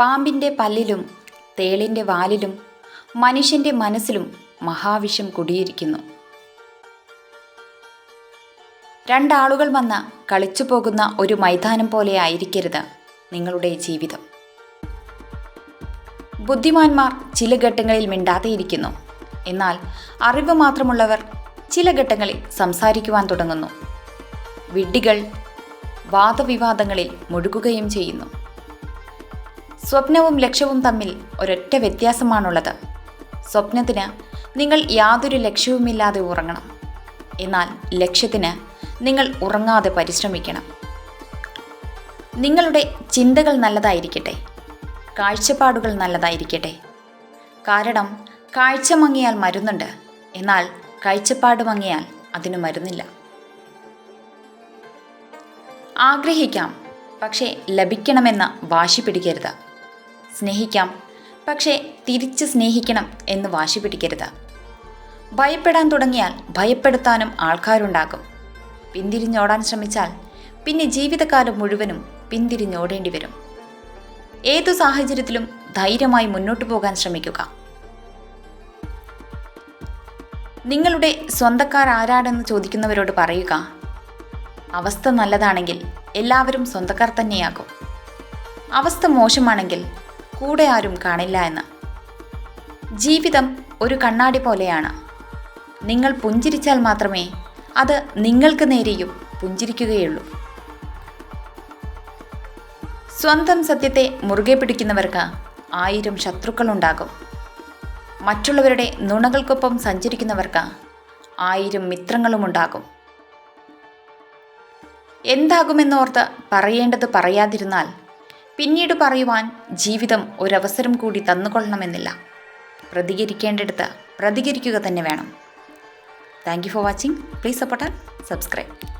പാമ്പിന്റെ പല്ലിലും തേളിന്റെ വാലിലും മനുഷ്യന്റെ മനസ്സിലും മഹാവിഷം കുടിയിരിക്കുന്നു. രണ്ടാളുകൾ വന്ന് കളിച്ചു പോകുന്ന ഒരു മൈതാനം പോലെ ആയിരിക്കരുത് നിങ്ങളുടെ ജീവിതം. ബുദ്ധിമാന്മാർ ചില ഘട്ടങ്ങളിൽ മിണ്ടാതെയിരിക്കുന്നു. എന്നാൽ അറിവ് മാത്രമുള്ളവർ ചില ഘട്ടങ്ങളിൽ സംസാരിക്കുവാൻ തുടങ്ങുന്നു. വിഡ്ഢികൾ വാദവിവാദങ്ങളിൽ മുഴുകുകയും ചെയ്യുന്നു. സ്വപ്നവും ലക്ഷ്യവും തമ്മിൽ ഒരൊറ്റ വ്യത്യാസമാണുള്ളത്. സ്വപ്നത്തിന് നിങ്ങൾ യാതൊരു ലക്ഷ്യവുമില്ലാതെ ഉറങ്ങണം. എന്നാൽ ലക്ഷ്യത്തിന് നിങ്ങൾ ഉറങ്ങാതെ പരിശ്രമിക്കണം. നിങ്ങളുടെ ചിന്തകൾ നല്ലതായിരിക്കട്ടെ. കാഴ്ചപ്പാടുകൾ നല്ലതായിരിക്കട്ടെ. കാരണം കാഴ്ച മങ്ങിയാൽ മരുന്നുണ്ട്. എന്നാൽ കാഴ്ചപ്പാട് മങ്ങിയാൽ അതിന് മരുന്നില്ല. ആഗ്രഹിക്കാം പക്ഷേ ലഭിക്കണമെന്ന വാശി പിടിക്കരുത്. സ്നേഹിക്കാം. പക്ഷേ തിരിച്ച് സ്നേഹിക്കണം എന്ന് വാശി പിടിക്കരുത്. ഭയപ്പെടാൻ തുടങ്ങിയാൽ ഭയപ്പെടുത്താനും ആൾക്കാരുണ്ടാകും. പിന്തിരിഞ്ഞോടാൻ ശ്രമിച്ചാൽ പിന്നെ ജീവിതകാലം മുഴുവനും പിന്തിരിഞ്ഞോടേണ്ടി വരും. ഏതു സാഹചര്യത്തിലും ധൈര്യമായി മുന്നോട്ടു പോകാൻ ശ്രമിക്കുക. നിങ്ങളുടെ സ്വന്തക്കാർ ആരാടെന്ന് ചോദിക്കുന്നവരോട് പറയുക. അവസ്ഥ നല്ലതാണെങ്കിൽ എല്ലാവരും സ്വന്തക്കാർ തന്നെയാകും. അവസ്ഥ മോശമാണെങ്കിൽ കൂടെ ആരും കാണില്ല എന്ന്. ജീവിതം ഒരു കണ്ണാടി പോലെയാണ്. നിങ്ങൾ പുഞ്ചിരിച്ചാൽ മാത്രമേ അത് നിങ്ങൾക്ക് നേരെയും പുഞ്ചിരിക്കുകയുള്ളൂ. സ്വന്തം സത്യത്തെ മുറുകെ പിടിക്കുന്നവർക്ക് ആയിരം ശത്രുക്കളുണ്ടാകും. മറ്റുള്ളവരുടെ നുണകൾക്കൊപ്പം സഞ്ചരിക്കുന്നവർക്ക് ആയിരം മിത്രങ്ങളുമുണ്ടാകും. എന്താകുമെന്നോർത്ത് പറയേണ്ടത് പറയാതിരുന്നാൽ പിന്നീട് പറയുവാൻ ജീവിതം ഒരവസരം കൂടി തന്നുകൊള്ളണമെന്നില്ല. പ്രതികരിക്കേണ്ടടുത്ത് പ്രതികരിക്കുക തന്നെ വേണം. Thank you for watching please support subscribe